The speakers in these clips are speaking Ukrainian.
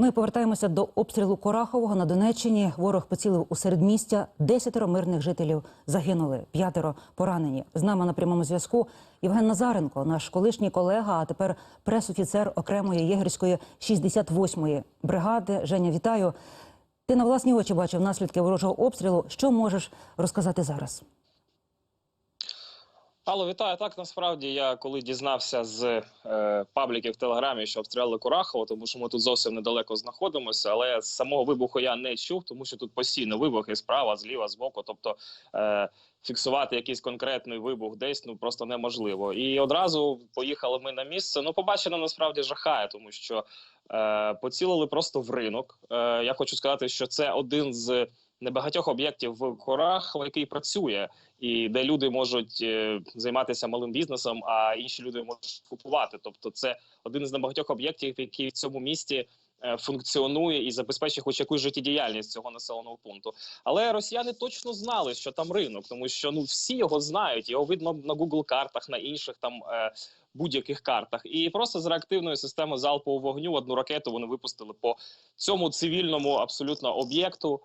Ми повертаємося до обстрілу Корахового на Донеччині. Ворог поцілив у середмістя. Десятеро мирних жителів загинули, п'ятеро поранені. З нами на прямому зв'язку Євген Назаренко, наш колишній колега, а тепер пресофіцер окремої єгерської 68-ї бригади. Женя, вітаю. Ти на власні очі бачив наслідки ворожого обстрілу. Що можеш розказати зараз? Алло, вітаю. Так насправді я коли дізнався з е, пабліків в Телеграмі, що обстріляли Курахово, тому що ми тут зовсім недалеко знаходимося. Але самого вибуху я не чув, тому що тут постійно вибухи справа, зліва, збоку. Тобто е, фіксувати якийсь конкретний вибух десь ну просто неможливо. І одразу поїхали ми на місце. Ну, побачено насправді жахає, тому що е, поцілили просто в ринок. Е, я хочу сказати, що це один з небагатьох об'єктів в Корахово, який працює і де люди можуть е, займатися малим бізнесом, а інші люди можуть купувати. Тобто, це один із небагатьох об'єктів, який в цьому місті е, функціонує і забезпечує хоч якусь життєдіяльність цього населеного пункту. Але росіяни точно знали, що там ринок, тому що ну всі його знають. Його видно на Google картах, на інших там. Е, Будь-яких картах, і просто з реактивної системи залпового вогню одну ракету вони випустили по цьому цивільному абсолютно об'єкту.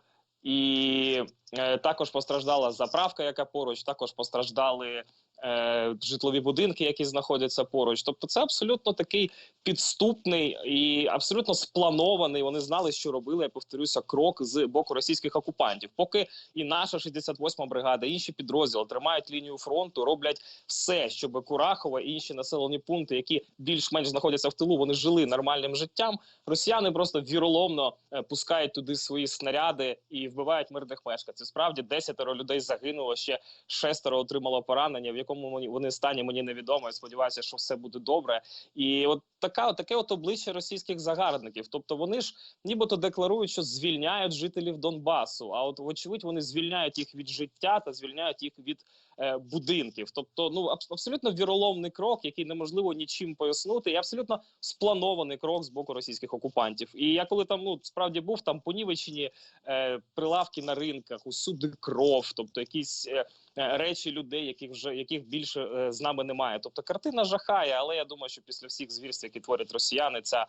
І е, також постраждала заправка, яка поруч, також постраждали е, житлові будинки, які знаходяться поруч. Тобто, це абсолютно такий підступний і абсолютно спланований. Вони знали, що робили. Я повторюся, крок з боку російських окупантів. Поки і наша 68-ма бригада, інші підрозділи тримають лінію фронту, роблять все, щоб Курахова і інші населені пункти, які більш-менш знаходяться в тилу, вони жили нормальним життям. Росіяни просто віроломно е, пускають туди свої снаряди і вбивають мирних мешканців. Справді десятеро людей загинуло ще шестеро отримало поранення. В якому вони- вони стані мені невідомо. Я сподіваюся, що все буде добре. І от така, таке от обличчя російських загарбників. Тобто вони ж нібито декларують, що звільняють жителів Донбасу. А от вочевидь вони звільняють їх від життя та звільняють їх від е, будинків. Тобто, ну абс- абсолютно віроломний крок, який неможливо нічим пояснити, і абсолютно спланований крок з боку російських окупантів. І я коли там ну справді був там понівечені е, прилавки на ринках, усюди кров, тобто якісь. Е, е, Речі людей, яких вже яких більше е, з нами немає. Тобто картина жахає, але я думаю, що після всіх звірств, які творять росіяни, ця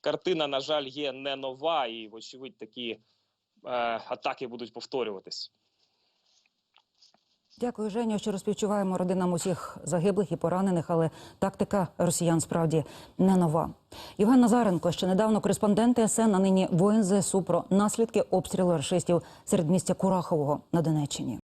картина, на жаль, є не нова, і вочевидь такі е, атаки будуть повторюватись. Дякую, Женю, що розпівчуваємо родинам усіх загиблих і поранених, але тактика росіян справді не нова. Євген Назаренко, ще недавно кореспондент ТСН, а нині воїн ЗСУ про наслідки обстрілу рашистів серед містя Курахового на Донеччині.